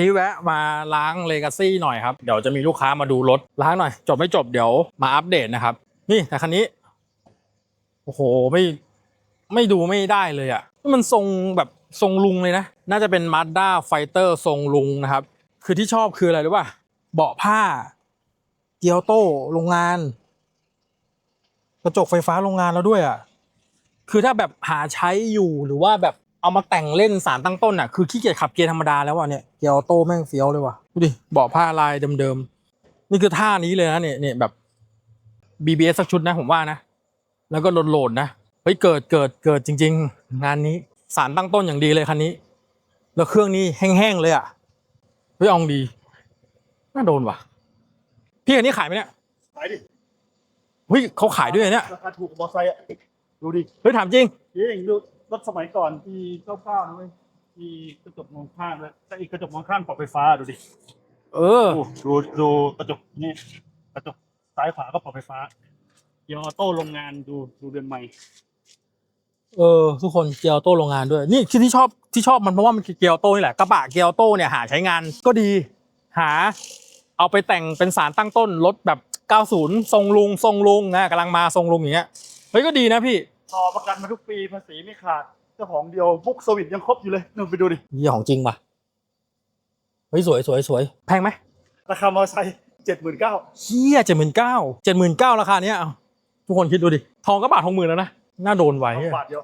นี้แวะมาล้างเลกาซี่หน่อยครับ เดี๋ยวจะมีลูกค้ามาดูรถล้างหน่อย จบไม่จบเดี๋ยวมาอัปเดตนะครับ นี่แต่คันนี้ โอ้โหไม่ไม่ดูไม่ได้เลยอะ่ะมันทรงแบบทรงลุงเลยนะ น่าจะเป็น Mazda Fighter ทรงลุงนะครับ คือที่ชอบคืออะไรรู้ป่ะเบาะผ้า เกียวโต้โรงงาน กระจกไฟฟ้าโรงงานแล้วด้วยอะคือถ้าแบบหาใช้อยู่หรือว่าแบบ เอามาแต่งเล่นสารตั้งต้นอะคือขี้เกียจขับเกียร์ธรรมดาแล้วอะเนี่ยเกียร์ออโต้แม่งเฟี้ยวเลยว่ะดูดิเบาะผ้าลายเดิมๆนี่คือท่านี้เลยนะเนี่ยเนี่ยแบบ BBS สักชุดนะผมว่านะ แล้วก็โหลดๆนะเฮ้ยเกิดเกิดเกิดจริง ๆ งานนี้สารตั้งต้นอย่างดีเลยคันนี้ แล้วเครื่องนี้แห้งๆเลยอะเฮ้ยเอองดีน่าโดนว่ะ พี่อันนี้ขายไหมเนี่ยขายดิเฮ้ยเขาขายด้วยเหรอเนี่ยราคาถูกกว่ามอไซค์อะดูดิเฮ้ยถามจริงจริงดู รถสมัยก่อนปีเก้าเก้านะเว้ยมีกระจกมองข้างแล้วแต่อีกกระจกมองข้างปรับไฟฟ้าดูดิเออ ดูดูดูกระจกนี่กระจกซ้ายขวาก็ปรับไฟฟ้าเกียร์ออโต้โรงงานดูดูเรือนใหม่ เออ ทุกคนเกียร์ออโต้โรงงานด้วย นี่คือที่ชอบที่ชอบมันเพราะว่ามันเกียร์ออโต้นี่แหละกระบะเกียร์ออโต้เนี่ยหาใช้งานก็ดี หา เอาไปแต่งเป็นสารตั้งต้นรถแบบ 90 ทรงลุงทรงลุงนะกำลังมาทรงลุงอย่างเงี้ยเฮ้ยก็ดีนะพี่ ต่อประกันมาทุกปีภาษีไม่ขาดเจ้าของเดียวบุ๊กสวิตยังครบอยู่เลยนู่นไปดูดิยี่ของจริงป่ะเฮ้ยสวยสวยสวยแพงไหมราคามอไซค์เจ็ดหมื่นเก้าเฮียเจ็ดหมื่นเก้าเจ็ดหมื่นเก้าราคาเนี้ยเอาทุกคนคิดดูดิทองก็บาททองหมื่นแล้วนะน่าโดนไว้บาทเดียว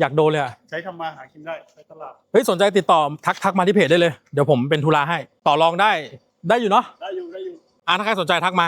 อยากโดนเลยอะใช้ทำมาหากินได้ใช้ตลาดเฮ้ยสนใจติดต่อทักทักมาที่เพจได้เลย เดี๋ยวผมเป็นธุระให้ ต่อรองได้ได้อยู่เนาะได้อยู่ได้อยู่อะถ้าใครสนใจทักมา